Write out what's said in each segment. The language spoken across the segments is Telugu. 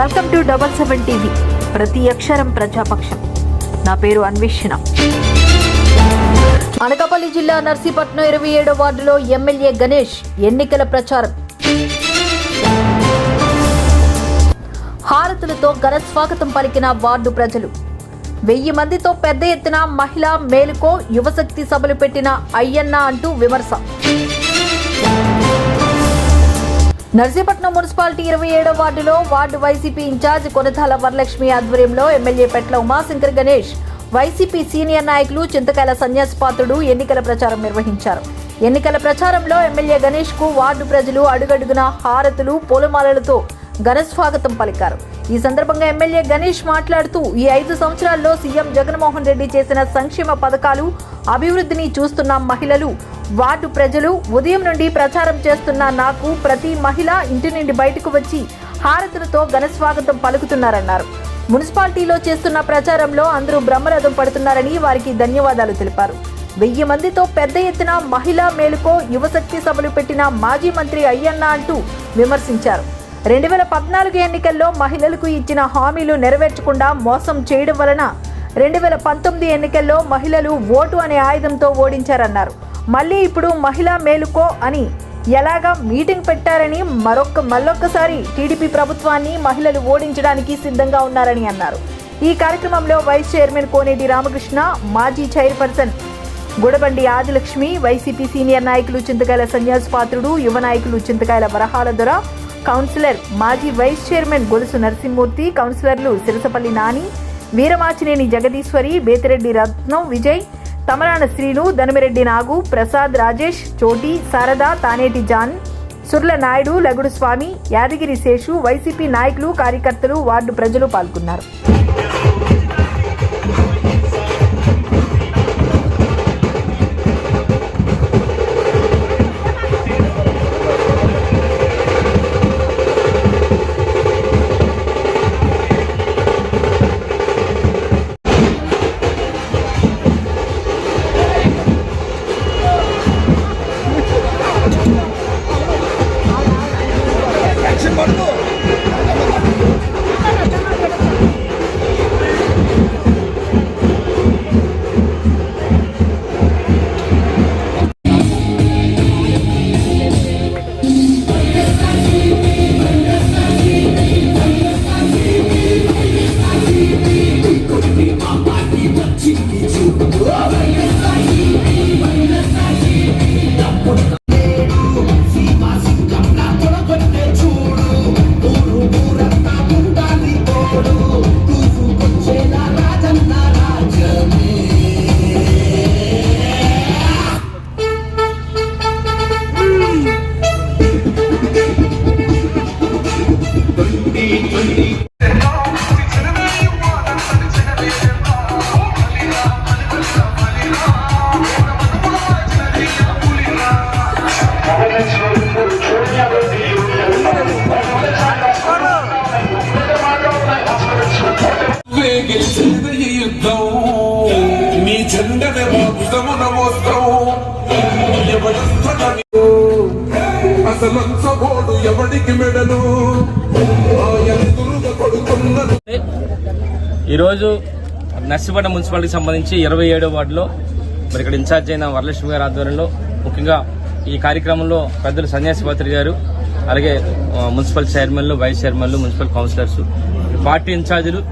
Welcome to double seven TV. ప్రతి అక్షరం ప్రజాపక్షం. నా పేరు అన్వేషణ. అనకాపల్లి జిల్లా నర్సీపట్నం ఇరవై ఏడో వార్డులో ఎమ్మెల్యే గణేష్ ఎన్నికల ప్రచారం. హారతులతో ఘన స్వాగతం పలికిన వార్డు ప్రజలు. వెయ్యి మందితో పెద్ద ఎత్తున మహిళా మేలుకో యువశక్తి సభలు పెట్టిన అయ్యన్న అంటూ విమర్శ. నర్సీపట్నం మున్సిపాలిటీ ఇరవై ఏడవ వార్డులో ward YCP incharge Konathala Varalakshmi ఆధ్వర్యంలో MLA Petla Umashankar Ganesh YCP senior నాయకులు చింతకాయల సన్యాసపాత్రుడు ఎన్నికల ప్రచారం నిర్వహించారు. ఎన్నికల ప్రచారంలో ఎమ్మెల్యే గణేష్కు వార్డు ప్రజలు అడుగడుగున హారతులు పూలమాలలతో ఘన స్వాగతం పలికారు. ఈ సందర్భంగా ఎమ్మెల్యే గణేష్ మాట్లాడుతూ ఈ ఐదు సంవత్సరాల్లో సీఎం జగన్మోహన్ రెడ్డి చేసిన సంక్షేమ పథకాలు అభివృద్ధిని చూస్తున్న మహిళలు వార్డు ప్రజలు ఉదయం నుండి ప్రచారం చేస్తున్న నాకు ప్రతి మహిళ ఇంటి నుండి బయటకు వచ్చి హారతులతో ఘనస్వాగతం పలుకుతున్నారన్నారు. మున్సిపాలిటీలో చేస్తున్న ప్రచారంలో అందరూ బ్రహ్మరథం పడుతున్నారని వారికి ధన్యవాదాలు తెలిపారు. వెయ్యి మందితో పెద్ద ఎత్తున మహిళా మేలుకో యువశక్తి సభలు పెట్టిన మాజీ మంత్రి అయ్యన్న అంటూ విమర్శించారు. రెండు వేల పద్నాలుగు ఎన్నికల్లో మహిళలకు ఇచ్చిన హామీలు నెరవేర్చకుండా మోసం చేయడం వలన రెండు వేల పంతొమ్మిది ఎన్నికల్లో మహిళలు ఓటు అనే ఆయుధంతో ఓడించారన్నారు. మళ్ళీ ఇప్పుడు మహిళా మేలుకో అని ఎలాగా మీటింగ్ పెట్టారని మరొక్క మళ్ళొక్కసారి టీడీపీ ప్రభుత్వాన్ని మహిళలు ఓడించడానికి సిద్ధంగా ఉన్నారని అన్నారు. ఈ కార్యక్రమంలో వైస్ చైర్మన్ కోనేటి రామకృష్ణ మాజీ chairperson Gudabandi Adilakshmi YCP senior నాయకులు చింతకాయల సన్యాస్ పాత్రుడు యువ నాయకులు చింతకాయల వరహాల దొర కౌన్సిలర్ మాజీ వైస్ చైర్మన్ గొలుసు నరసింహమూర్తి కౌన్సిలర్లు సిరసపల్లి నాని వీరమాచినేని జగదీశ్వరి బేతిరెడ్డి రత్నం విజయ్ తమరాన శ్రీను ధనుమిరెడ్డి నాగు ప్రసాద్ రాజేష్ చోటి శారద తానేటి జాన్ సుర్ల నాయుడు లగుడు స్వామి యాదగిరి శేషు వైసీపీ నాయకులు కార్యకర్తలు వార్డు ప్రజలు పాల్గొన్నారు. ఈరోజు నర్సిపట్నం మున్సిపాలిటీకి సంబంధించి ఇరవై ఏడో వార్డులో మరి ఇక్కడ ఇన్ఛార్జ్ అయిన వరలక్ష్మి గారి ఆధ్వర్యంలో ముఖ్యంగా ఈ కార్యక్రమంలో పెద్దలు సన్యాసి పాత్రి గారు అలాగే మున్సిపల్ చైర్మన్లు వైస్ చైర్మన్లు మున్సిపల్ కౌన్సిలర్స్ పార్టీ ఇన్ఛార్జీలు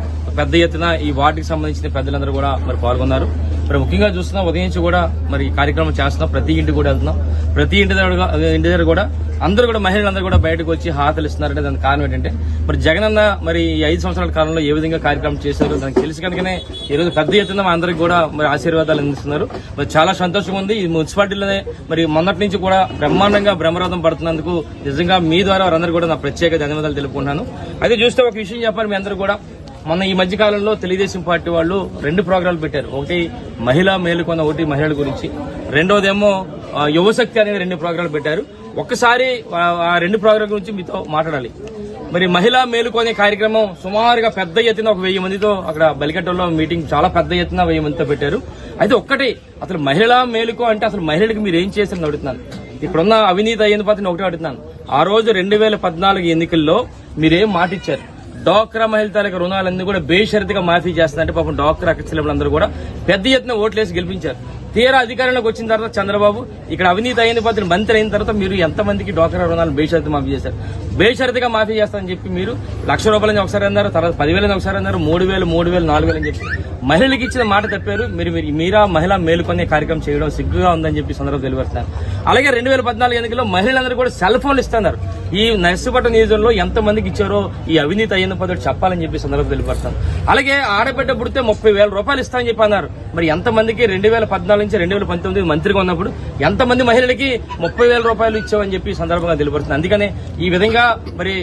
పెద్ద ఎత్తున ఈ వార్డుకి సంబంధించిన పెద్దలందరూ కూడా మరి పాల్గొన్నారు. మరి ముఖ్యంగా చూస్తున్నాం ఉదయం నుంచి కూడా మరి కార్యక్రమం చేస్తున్నాం. ప్రతి ఇంటి కూడా వెళ్తున్నాం. ప్రతి ఇంటి దగ్గర ఇంటి దగ్గర కూడా అందరూ కూడా మహిళలందరూ కూడా బయటకు వచ్చి హాతలు ఇస్తున్నారంటే దానికి కారణం ఏంటంటే మరి జగన్ అన్న మరి ఈ ఐదు సంవత్సరాల కాలంలో ఏ విధంగా కార్యక్రమం చేశారో దానికి తెలిసి కనుకనే ఈరోజు రోజు పెద్ద ఎత్తున మా అందరికి కూడా మరి ఆశీర్వాదాలు అందిస్తున్నారు. మరి చాలా సంతోషంగా ఉంది. ఈ మున్సిపాలిటీలోనే మరి మొన్నటి నుంచి కూడా బ్రహ్మాండంగా బ్రహ్మరథం పడుతున్నందుకు నిజంగా మీ ద్వారా వారందరూ కూడా నా ప్రత్యేక ధన్యవాదాలు తెలుపుకుంటున్నాను. అయితే చూస్తే ఒక విషయం చెప్పాలి మీ అందరూ కూడా. మొన్న ఈ మధ్య కాలంలో తెలుగుదేశం పార్టీ వాళ్ళు రెండు ప్రోగ్రాంలు పెట్టారు. ఒకటి మహిళా మేలుకొన్న ఒకటి మహిళల గురించి. రెండోదేమో యువశక్తి అనేది రెండు ప్రోగ్రాంలు పెట్టారు. ఒక్కసారి ఆ రెండు ప్రోగ్రాం గురించి మీతో మాట్లాడాలి. మరి మహిళా మేలుకొనే కార్యక్రమం సుమారుగా పెద్ద ఎత్తున ఒక వెయ్యి మందితో అక్కడ బలికట్టలో మీటింగ్ చాలా పెద్ద ఎత్తున వెయ్యి మందితో పెట్టారు. అయితే ఒక్కటి అసలు మహిళా మేలుకో అంటే అసలు మహిళలకు మీరు ఏం చేశారని అడుగుతున్నాను. ఇప్పుడున్న అవినీతి అయ్యింది పాత్ర ఒకటే అడుగుతున్నాను. ఆ రోజు రెండు వేల పద్నాలుగు ఎన్నికల్లో మీరేం మాట ఇచ్చారు డాక్రా మహిళ తాలూకా రుణాలన్నీ కూడా బేషరతిగా మాఫీ చేస్తారంటే పాపం డాక్రా అక్కచెల్లెలందరూ కూడా పెద్ద ఎత్తున ఓట్లేసి గెలిపించారు. తీరా అధికారంలోకి వచ్చిన తర్వాత చంద్రబాబు ఇక్కడ అవినీతి అయిన పద్ధతి మంత్రి అయిన తర్వాత మీరు ఎంతమందికి డ్వాక్రా రుణాలు బేషరతి మాఫీ చేశారు? బేషరతిగా మాఫీ చేస్తారని చెప్పి మీరు లక్ష రూపాయలని ఒకసారి అన్నారు తర్వాత పదివేలని ఒకసారి అన్నారు మూడు వేలు మూడు వేలు నాలుగు వేలు అని చెప్పి మహిళలకు ఇచ్చిన మాట తప్పారు. మీరు మీరు మీరా మహిళా మేలుకొనే కార్యక్రమం చేయడం సిగ్గుగా ఉందని చెప్పి సందర్భం సందర్భంగా తెలియపరుస్తున్నారు. అలాగే రెండు వేల పద్నాలుగు ఎన్నికల్లో మహిళలందరూ కూడా సెల్ ఫోన్లు ఇస్తున్నారు. ఈ నర్సిపట్నం నియోజకంలో ఎంత మందికి ఇచ్చారో ఈ అవినీతి అయిన పద్ధతి చెప్పాలని చెప్పి సందర్భంగా తెలియపరుస్తాను. అలాగే ఆడబిడ్డ పుడితే ముప్పై వేల రూపాయలు ఇస్తామని చెప్పి అన్నారు. మరి ఎంతమందికి రెండు వేల పద్నాలుగు నుంచి రెండు వేల పంతొమ్మిది మంత్రిగా ఉన్నప్పుడు ఎంతమంది మహిళలకి ముప్పై వేల రూపాయలు ఇచ్చామని చెప్పి సందర్భంగా తెలియపడుతుంది అందుకనే ఈ విధంగా మరి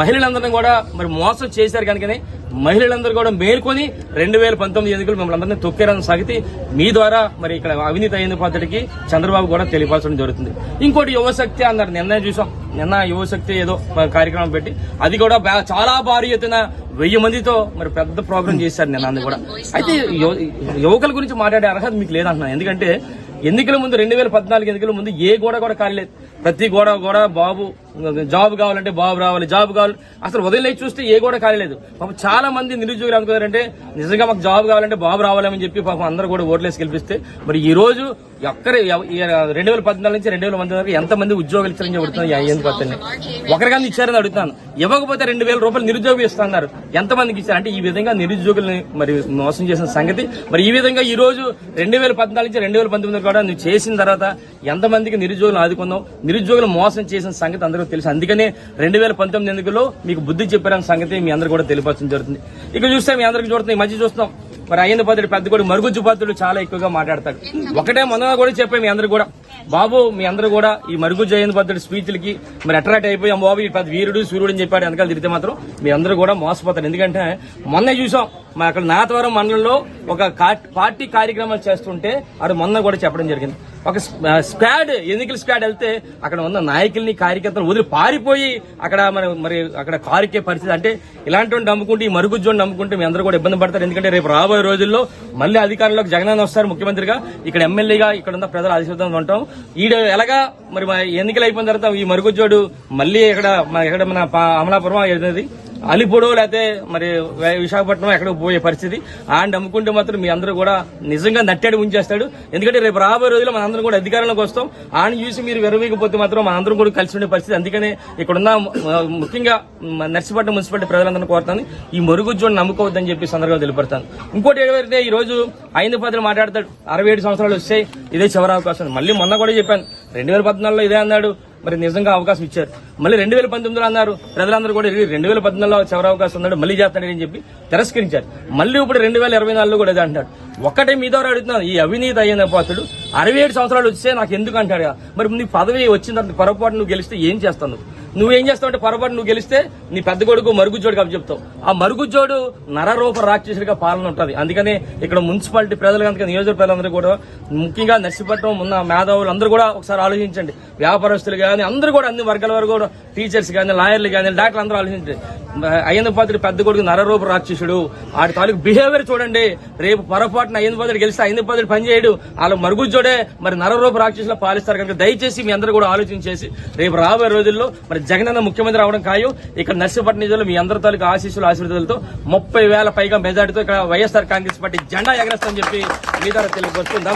మహిళలందరినీ కూడా మరి మోసం చేశారు కనుకనే మహిళలందరూ కూడా మేల్కొని రెండు వేల పంతొమ్మిది ఎన్నికలు మిమ్మల్ని అందరినీ తొక్కారన్న సాగితే మీ ద్వారా మరి ఇక్కడ అవినీతి అయిన పాత్రకి చంద్రబాబు కూడా తెలియపరచడం జరుగుతుంది. ఇంకోటి యువశక్తి అన్నారు. నిన్న చూసాం. నిన్న యువశక్తి ఏదో కార్యక్రమం పెట్టి అది కూడా చాలా భారీ ఎత్తున వెయ్యి మందితో మరి పెద్ద ప్రోగ్రామ్ చేశారు నేను అందు కూడా. అయితే యువకుల గురించి మాట్లాడే అర్హత మీకు లేదంటున్నాను. ఎందుకంటే ఎన్నికల ముందు రెండు వేల పద్నాలుగు ఎన్నికల ముందు ఏ గోడ కూడా కాలేదు ప్రతి గోడ కూడా బాబు జాబ్ కావాలంటే బాబు రావాలి జాబ్ కావాలి. అసలు వదిలే చూస్తే ఏ కూడా కాలేదు పాపం చాలా మంది నిరుద్యోగులు అనుకున్నారంటే నిజంగా మాకు జాబ్ కావాలంటే బాబు రావాలని చెప్పి పాపం అందరూ కూడా ఓట్లేసి గెలిపిస్తే మరి ఈ రోజు ఒక్కరే రెండు వేల పద్నాలుగు నుంచి రెండు వేల మంది వరకు ఎంత మంది ఉద్యోగాలు ఇచ్చారని చెబుతున్నారు ఎందుకు పత్తండి ఒకరికన్నా ఇచ్చారని అడుగుతాను ఇవ్వకపోతే రెండు వేల రూపాయలు నిరుద్యోగం ఇస్తున్నారు ఎంత మందికి ఇచ్చారు? అంటే ఈ విధంగా నిరుద్యోగుల్ని మరి మోసం చేసిన సంగతి. మరి ఈ విధంగా ఈ రోజు రెండు వేల పద్నాలుగు నుంచి రెండు వేల పంతొమ్మిది కూడా నువ్వు చేసిన తర్వాత ఎంతమందికి నిరుద్యోగులు ఆదుకుందాం నిరుద్యోగులు మోసం చేసిన సంగతి అందరికీ తెలుసు. అందుకనే రెండు వేల పంతొమ్మిది ఎన్నికల్లో మీకు బుద్ధి చెప్పారన్న సంగతి మీ అందరూ కూడా తెలియపరచడం జరుగుతుంది. ఇక చూస్తే మీ అందరికీ చూడుతుంది ఈ మధ్య చూస్తున్నాం. మరి అయ్యన్న పాత్రుడు పెద్ద కూడా మరుగుజ్జు పాత్రుడు చాలా ఎక్కువగా మాట్లాడతాడు. ఒకటే మొన్న కూడా చెప్పాం మీ అందరూ కూడా. బాబు మీ అందరూ కూడా ఈ మరుగుజ్జు అయ్యన్న పాత్రుడు స్పీచ్లకి మరి అట్రాక్ట్ అయిపోయాం బాబు ఈ పెద్ద వీరుడు సూర్యుడు అని చెప్పాడు వెనకాల తిరిగితే మాత్రం మీ అందరూ కూడా మోసపోతారు. ఎందుకంటే మొన్న చూసాం మా అక్కడ నాతవరం మండలంలో ఒక పార్టీ కార్యక్రమాలు చేస్తుంటే అది మొన్న కూడా చెప్పడం జరిగింది. ఒక స్క్వాడ్ ఎన్నికల స్క్వాడ్ వెళ్తే అక్కడ ఉన్న నాయకుల్ని కార్యకర్తలు వదిలి పారిపోయి అక్కడ మన మరి అక్కడ కారుకే పరిస్థితి. అంటే ఇలాంటి నమ్ముకుంటే ఈ మరుగుజ్జోని నమ్ముకుంటే మీ అందరూ కూడా ఇబ్బంది పడతారు. ఎందుకంటే రేపు రాబోయే రోజుల్లో మళ్ళీ అధికారంలోకి జగన్ వస్తారు ముఖ్యమంత్రిగా. ఇక్కడ ఎమ్మెల్యేగా ఇక్కడ ఉన్న ప్రజలు ఆశీర్వాదం ఉంటాం. ఈడ ఎలాగా మరి ఎన్నికలు అయిపోయిన తర్వాత ఈ మరుగుజ్జోడు మళ్ళీ ఇక్కడ మన- ఇక్కడ మన పా- అమలాపురం ఏదైనా అలిపొడో లేకపోతే మరి విశాఖపట్నం ఎక్కడికి పోయే పరిస్థితి. ఆయన నమ్ముకుంటే మాత్రం మీ అందరూ కూడా నిజంగా నట్టాడు ఉంచేస్తాడు ఎందుకంటే రేపు రాబోయే రోజుల్లో మనందరం కూడా అధికారంలోకి వస్తాం. ఆయన చూసి మీరు విరవీకపోతే మాత్రం మనందరం కూడా కలిసి ఉండే పరిస్థితి. అందుకనే ఇక్కడున్న ముఖ్యంగా నర్సిపట్నం మున్సిపాలిటీ ప్రజలందరినీ కోరుతాను. ఈ మరుగుజ్జుని నమ్ముకోవద్దని చెప్పి సందర్భంగా తెలియపడతాను ఇంకోటి ఏదైతే ఈ రోజు ఐదు పదులు మాట్లాడతాడు అరవై ఏడు సంవత్సరాలు వస్తాయి ఇదే చివరి అవకాశం. మళ్ళీ మొన్న కూడా చెప్పాను రెండు వేల పద్నాలుగులో ఇదే అన్నాడు. మరి నిజంగా అవకాశం ఇచ్చారు. మళ్ళీ రెండు వేల పంతొమ్మిదిలో అన్నారు ప్రజలందరూ కూడా రెండు వేల పద్నాలుగులో చివరి అవకాశం ఉన్నాడు మళ్ళీ చేస్తాడని అని చెప్పి తిరస్కరించారు. మళ్ళీ ఇప్పుడు రెండు వేల ఇరవై నాలుగులో కూడా ఇదే అంటాడు ఒక్కటే మీ ద్వారా అడుగుతున్నాను ఈ అవినీతి అయిన పోతుడు అరవై ఏడు సంవత్సరాలు వస్తే నాకు ఎందుకు అంటాడు మరి నీ పదవి వచ్చిన తర్వాత పొరపాటు నువ్వు గెలిస్తే ఏం చేస్తావు నువ్వు? నువ్వేం చేస్తావు అంటే పొరపాటు నువ్వు గెలిస్తే నీ పెద్ద కొడుకు మరుగుజ్జోడు కప్పు చెప్తావు. ఆ మరుగుజ్జోడు నరరూప రాక్షసుడిగా పాలన ఉంటుంది. అందుకనే ఇక్కడ మున్సిపాలిటీ ప్రజలు కనుక నియోజక ప్రజలందరూ కూడా ముఖ్యంగా నర్సిపట్నం ఉన్న మేధావులు అందరూ కూడా ఒకసారి ఆలోచించండి. వ్యాపారస్తులు కానీ అందరూ కూడా అన్ని వర్గాల వరకు కూడా టీచర్స్ కానీ లాయర్లు కానీ డాక్టర్లు అందరూ ఆలోచించండి. అయ్యన్న పాత్రుడు పెద్ద కొడుకు నరరూప రాక్షసుడు. ఆడి తాలూకు బిహేవియర్ చూడండి. రేపు పొరపాటున అయ్యన్న పాత్రుడు గెలిస్తే అయ్యన్న పాత్రుడు పని చేయడు. వాళ్ళ మరుగుజ్జోడే మరి నరరూప రాక్షసులా పాలిస్తారు కనుక దయచేసి మీ అందరూ కూడా ఆలోచించేసి రేపు రాబోయే రోజుల్లో మరి జగనన్న ముఖ్యమంత్రి అవడం ఖాయం. ఇక్కడ నర్సీపట్నం నిధులు మీ అందరి తాలూకు ఆశీస్సులు ఆశీర్వాదాలతో ముప్పై వేల పైగా మెజార్టీతో ఇక్కడ వైఎస్ఆర్ కాంగ్రెస్ పార్టీ జెండా ఎగరేస్తామని చెప్పి మీ ద్వారా తెలియపరుస్తుంది.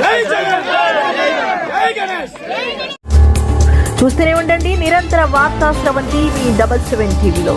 చూస్తూనే ఉండండి నిరంతర వార్తా స్రవంతి మీ డబల్ సెవెన్ టీవీలో.